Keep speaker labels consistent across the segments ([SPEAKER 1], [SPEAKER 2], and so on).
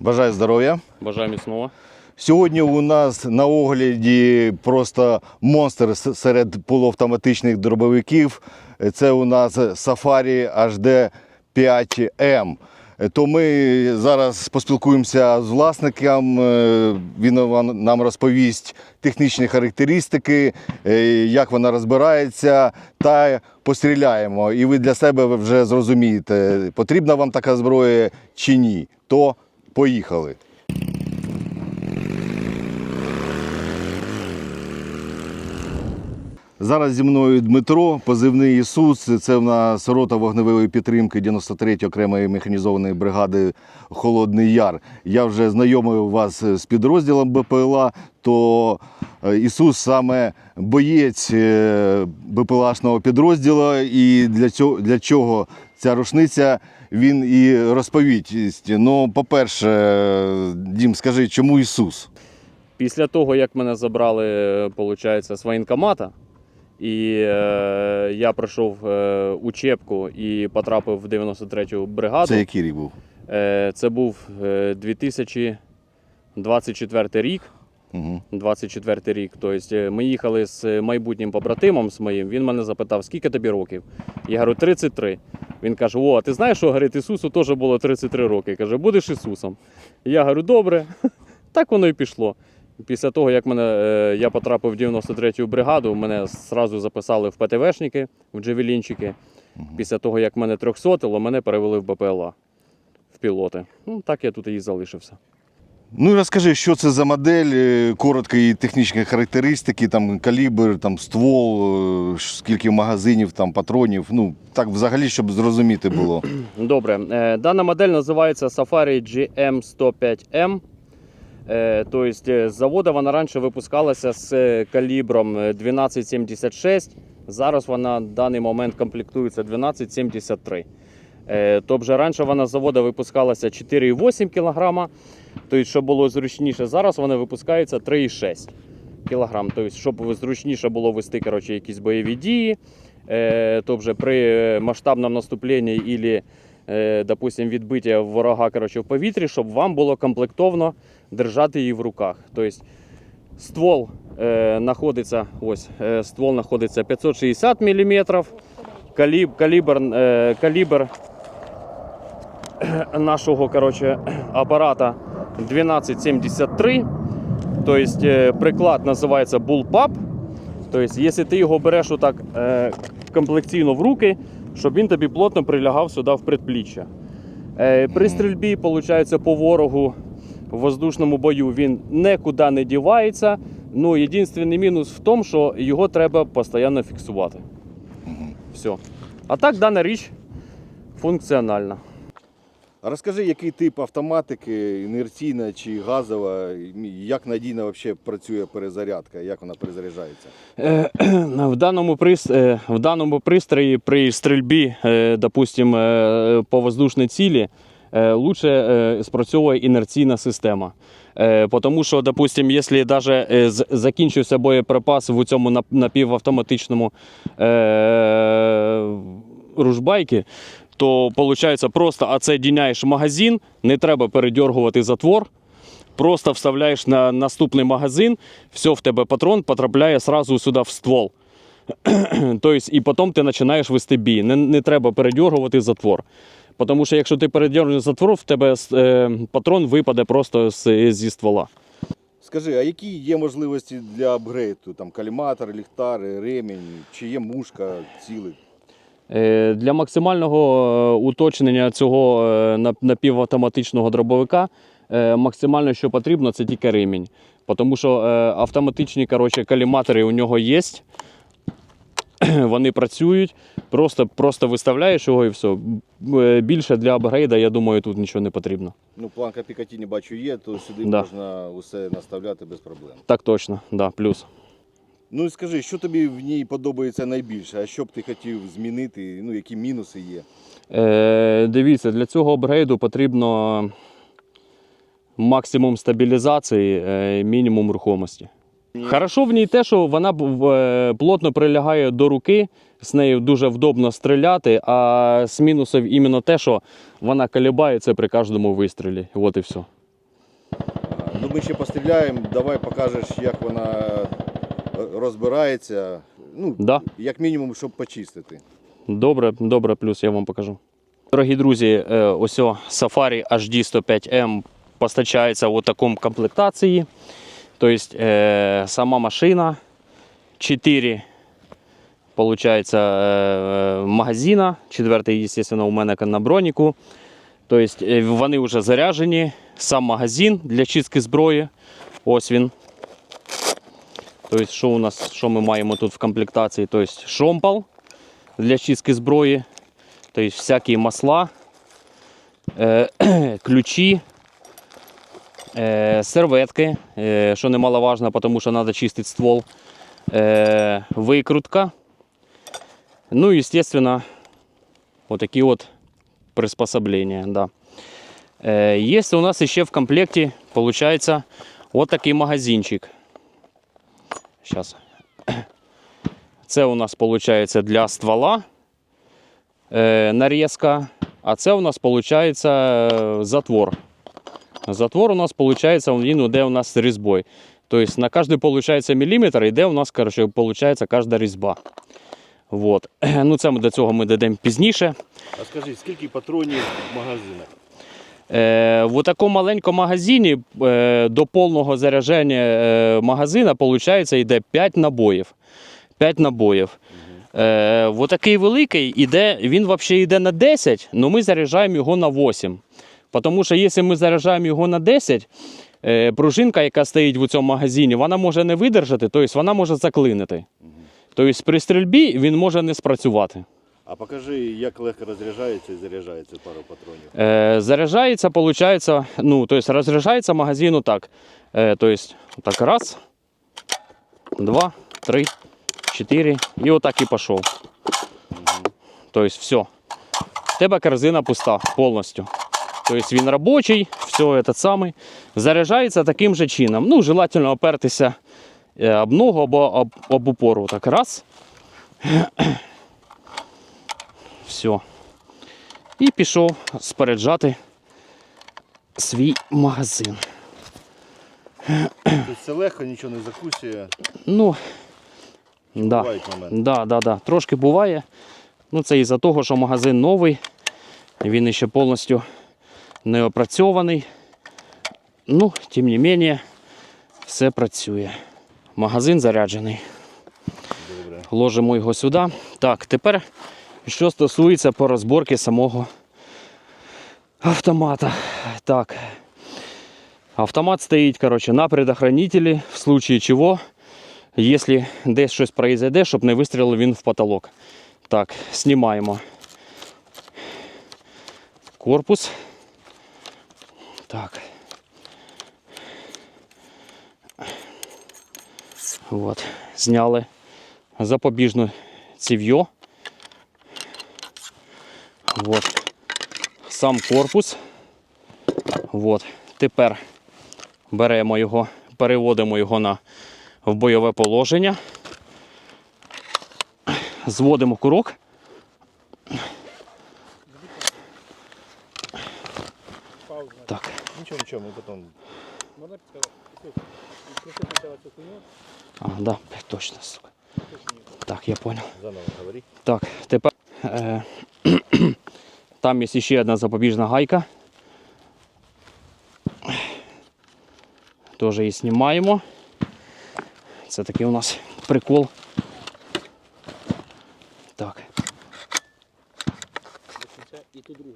[SPEAKER 1] Бажаю здоров'я.
[SPEAKER 2] Бажаю міцного.
[SPEAKER 1] Сьогодні у нас на огляді просто монстр серед полуавтоматичних дробовиків. Це у нас Safari HD 5M. То ми зараз поспілкуємося з власником. е, Він нам розповість технічні характеристики, е, як вона розбирається, та постріляємо. І ви для себе вже зрозумієте, потрібна вам така зброя чи ні. То поїхали. Зараз зі мною Дмитро, позивний Ісус. Це в нас рота вогневої підтримки 93-ї окремої механізованої бригади Холодний Яр. Я вже знайомив вас з підрозділом БПЛА, то е, Ісус саме боєць е, БПЛАшного підрозділу. І для цього для чого ця рушниця він і розповість. Ну, по-перше, е, Дім, скажи, чому Ісус?
[SPEAKER 2] Після того, як мене забрали, виходить, з воєнкомата, і е, я пройшов е, учебку і потрапив в 93-ю бригаду.
[SPEAKER 1] Це який рік був?
[SPEAKER 2] Е, це був е, 2024 рік.
[SPEAKER 1] Угу.
[SPEAKER 2] 24 рік. Тобто е, ми їхали з майбутнім побратимом з моїм. Він мене запитав, скільки тобі років? Я говорю, 33. Він каже: О, а ти знаєш, що говорить, Ісусу теж було 33 роки. Каже, будеш Ісусом. Я говорю, добре. Так воно і пішло. Після того, як мене, е, я потрапив в 93-ю бригаду, мене зразу записали в ПТВшники, в джевелінчики. Після того, як мене трьохсотило, мене перевели в БПЛА в пілоти. Ну, так я тут і залишився.
[SPEAKER 1] Ну і розкажи, що це за модель, е, коротко і технічні характеристики, там калібр, там ствол, е, скільки магазинів, там патронів. Ну так взагалі, щоб зрозуміти було.
[SPEAKER 2] Добре, Е, дана модель називається Safari GM105M. Е, Тобто з заводу вона раніше випускалася з калібром е, 1276. Зараз вона в даний момент комплектується 1273. Е, Тобто раніше вона з заводу випускалася 4,8 кг. Тобто, щоб було зручніше, зараз вона випускається 3,6 кг. Тобто, щоб зручніше було вести коротше, якісь бойові дії. Е, Тобто при е, масштабному наступленні і, е, допустим, відбиття ворога коротше, в повітрі, щоб вам було комплектовно держати її в руках. Тобто ствол е, знаходиться, ось, е, ствол знаходиться 560 мм, каліб, калібр, е, калібр нашого коротше, апарата 1273. Тобто е, приклад називається Bullpup. Тобто, якщо ти його береш отак е, комплекційно в руки, щоб він тобі плотно прилягав сюди в предпліччя. Е, при стрільбі, виходить, по ворогу в воздушному бою він нікуди не дівається. Ну, єдиний мінус в тому, що його треба постійно фіксувати. Все. А так дана річ функціональна.
[SPEAKER 1] Розкажи, який тип автоматики, інерційна чи газова, як надійно взагалі працює перезарядка, як вона перезаряджається?
[SPEAKER 2] Е, В даному, е, в даному пристрої при стрільбі, е, допустим, е, по воздушній цілі, лучше спрацьовує інерційна система. Тому що, допустим, якщо навіть закінчився боєприпас в цьому напівавтоматичному ружбайки, то виходить просто оцедіняєш магазин, не треба передергувати затвор. Просто вставляєш на наступний магазин, все в тебе патрон потрапляє сразу сюди в ствол. тобто, і потім ти починаєш вести бій. Не, не треба передергувати затвор. Тому що якщо ти передергуєш затвор, в тебе е, патрон випаде просто з, зі ствола.
[SPEAKER 1] Скажи, а які є можливості для апгрейду? Там каліматор, ліхтар, ремінь, чи є мушка, ціли?
[SPEAKER 2] Е, Для максимального е, уточнення цього е, напівавтоматичного дробовика максимально, що потрібно, це тільки ремінь. Тому що автоматичні коротше, каліматори у нього є. Вони працюють, просто, просто виставляєш його і все. Більше для апгрейда, я думаю, тут нічого не потрібно.
[SPEAKER 1] Ну, планка Пікатіні бачу є, то сюди
[SPEAKER 2] Да.
[SPEAKER 1] можна усе наставляти без проблем.
[SPEAKER 2] Так точно, да, плюс.
[SPEAKER 1] Ну і скажи, що тобі в ній подобається найбільше, а що б ти хотів змінити, ну які мінуси є?
[SPEAKER 2] Е, дивіться, для цього апгрейду потрібно максимум стабілізації, е, мінімум рухомості. Хорошо в ній те, що вона е, плотно прилягає до руки, з нею дуже вдобно стріляти, а з мінусів іменно те, що вона колібається при кожному вистрілі. От і все.
[SPEAKER 1] Ну, ми ще постріляємо, давай покажеш, як вона розбирається. Ну,
[SPEAKER 2] Да.
[SPEAKER 1] як мінімум, щоб почистити.
[SPEAKER 2] Добре, добре, плюс я вам покажу. Дорогі друзі, е, ось Safari HD 105M постачається у такому комплектації. Тобто е, сама машина 4 получается, е, магазина. Четвертий, звісно, у мене на броніку. Тобто вони вже заряджені. Сам магазин для чистки зброї. Ось він. Тобто, що у нас, що ми маємо тут в комплектації? Тобто шомпал для чистки зброї, тобто всякі масла, е, ключі, е, серветки, е, що немаловажно, тому що треба чистити ствол, викрутка. Ну і, звісно, отакі от приспособлення. Да. Е, є у нас ще в комплекті, виходить, от такий магазинчик. Сейчас. Це у нас виходить для ствола е, нарізка, а це у нас виходить затвор. Затвор у нас виходить, він йде у нас різьбою. Тобто на кожний виходить, міліметр йде у нас коротше, виходить, кожна різьба. Вот. Ну, це ми до цього ми дійдемо пізніше.
[SPEAKER 1] А скажи, скільки патронів в магазинах?
[SPEAKER 2] Е, в такому маленькому магазині е, до повного зарядження е, магазина виходить, йде 5 набоїв. 5 набоїв. Е, такий великий іде, він взагалі йде на 10, але ми заряджаємо його на 8. Тому що якщо ми заряджаємо його на 10, е, пружинка, яка стоїть в цьому магазині, вона може не видержати, тобто вона може заклинити. Тобто при стрільбі він може не спрацювати.
[SPEAKER 1] А покажи, як легко розряджається і заряджається пару патронів.
[SPEAKER 2] Е, заряджається, виходить, ну, то есть розряджається магазин отак. Е, то есть, так раз, два, три, чотири. І отак і пішов. То есть, все. В тебе корзина пуста повністю. Тобто він робочий, все этот самий. Заряджається таким же чином. Ну, желательно опертися е, об ногу або об, об упору. Так раз. Все і пішов споряджати свій магазин.
[SPEAKER 1] Це легко, нічого не закусує.
[SPEAKER 2] Ну, да. Да, да, да. Трошки буває. Ну, це із-за того, що магазин новий, він ще повністю не опрацьований. Ну, тим не менше, все працює. Магазин заряджений.
[SPEAKER 1] Добре.
[SPEAKER 2] Ложимо його сюди. Так, тепер, що стосується по розборці самого автомата. Так. Автомат стоїть короче, на предохранителі, в случае чого, якщо десь щось произойде, щоб не вистрілив він в потолок. Так, знімаємо корпус. Так. Вот, зняли запобіжне ців'йо. Вот. Сам корпус. Вот. Тепер беремо його, переводимо його на в бойове положення. Зводимо курок. Так.
[SPEAKER 1] Нічого, нічого, ми потім.
[SPEAKER 3] Можна підказати?
[SPEAKER 2] А, да, точно, сука. Так, я понял.
[SPEAKER 1] Заново говори.
[SPEAKER 2] Так, тепер е, там є ще одна запобіжна гайка. Теж її знімаємо. Це такий у нас прикол. Так.
[SPEAKER 3] І ту другу.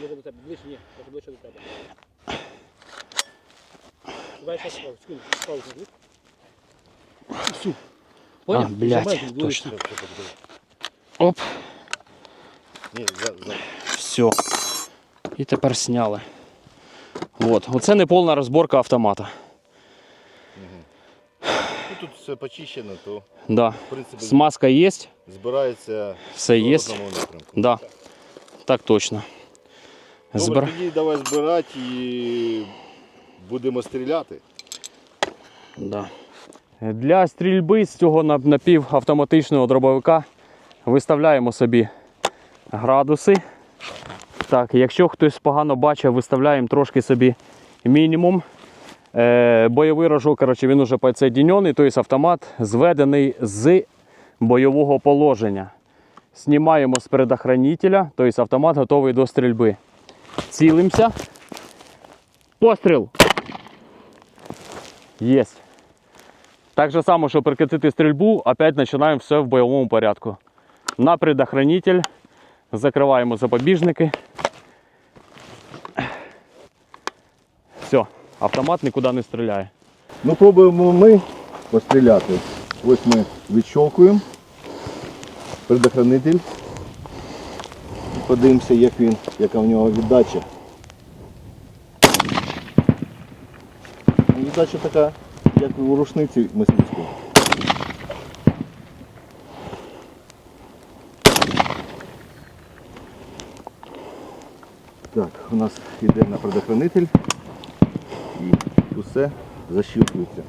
[SPEAKER 3] Ближче до тебе. Ближче, ні, ближче до тебе. Давай ще спав, скинь, спав, скинь. Всю.
[SPEAKER 2] А, блядь, точно. Оп,
[SPEAKER 1] Ні, за, за.
[SPEAKER 2] Все. І тепер зняли. От. Оце не повна розборка автомата.
[SPEAKER 1] Ну, тут все почищено, то
[SPEAKER 2] Да.
[SPEAKER 1] в принципі
[SPEAKER 2] Смазка є,
[SPEAKER 1] збирається
[SPEAKER 2] все
[SPEAKER 1] в
[SPEAKER 2] є.
[SPEAKER 1] одному напрямку.
[SPEAKER 2] Да. Так точно.
[SPEAKER 1] Добре,
[SPEAKER 2] Збира...
[SPEAKER 1] тоді давай збирати і будемо стріляти.
[SPEAKER 2] Да. Для стрільби з цього напівавтоматичного дробовика виставляємо собі градуси. Так, якщо хтось погано бачить, виставляємо трошки собі мінімум. Е, бойовий рожок, коротше, він уже підсоєднений, тобто автомат зведений з бойового положення. Знімаємо з предохранителя, тобто автомат готовий до стрільби. Цілимося. Постріл! Єсть. Так же само, щоб прекратити стрільбу, опять починаємо все в бойовому порядку. На предохранитель. Закриваємо запобіжники. Все, автомат нікуди не стріляє.
[SPEAKER 1] Ну, пробуємо ми постріляти. Ось ми відщолкуємо предохранитель. Подивимося, як він, яка в нього віддача. Віддача така, як у рушниці мисливської. Так, у нас йде на предохранитель і усе защитується.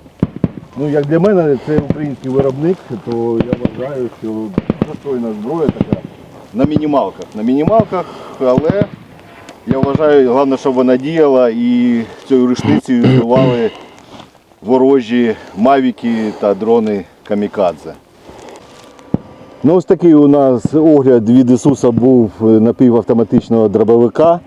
[SPEAKER 1] Ну, як для мене, це український виробник, то я вважаю, що достойна зброя така. На мінімалках. На мінімалках, але я вважаю, головне, щоб вона діяла і цією рушницею збивали ворожі мавіки та дрони камікадзе. Ну, ось такий у нас огляд від Ісуса був напівавтоматичного дробовика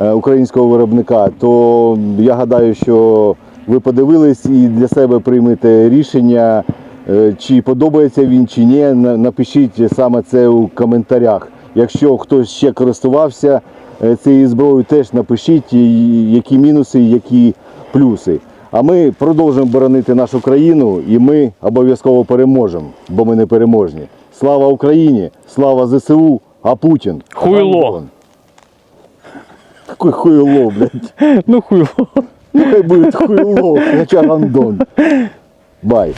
[SPEAKER 1] е, українського виробника. То я гадаю, що ви подивились і для себе приймете рішення, е, чи подобається він, чи ні. Напишіть саме це у коментарях. Якщо хтось ще користувався е, цією зброєю, теж напишіть, які мінуси, які плюси. А ми продовжуємо боронити нашу країну і ми обов'язково переможемо, бо ми не переможні. Слава Україні! Слава ЗСУ! А Путін!
[SPEAKER 2] Хуйло!
[SPEAKER 1] Какой хуйло, блядь.
[SPEAKER 2] Ну хуйло.
[SPEAKER 1] Ну хай будет хуйло, хоча гандон. Бай.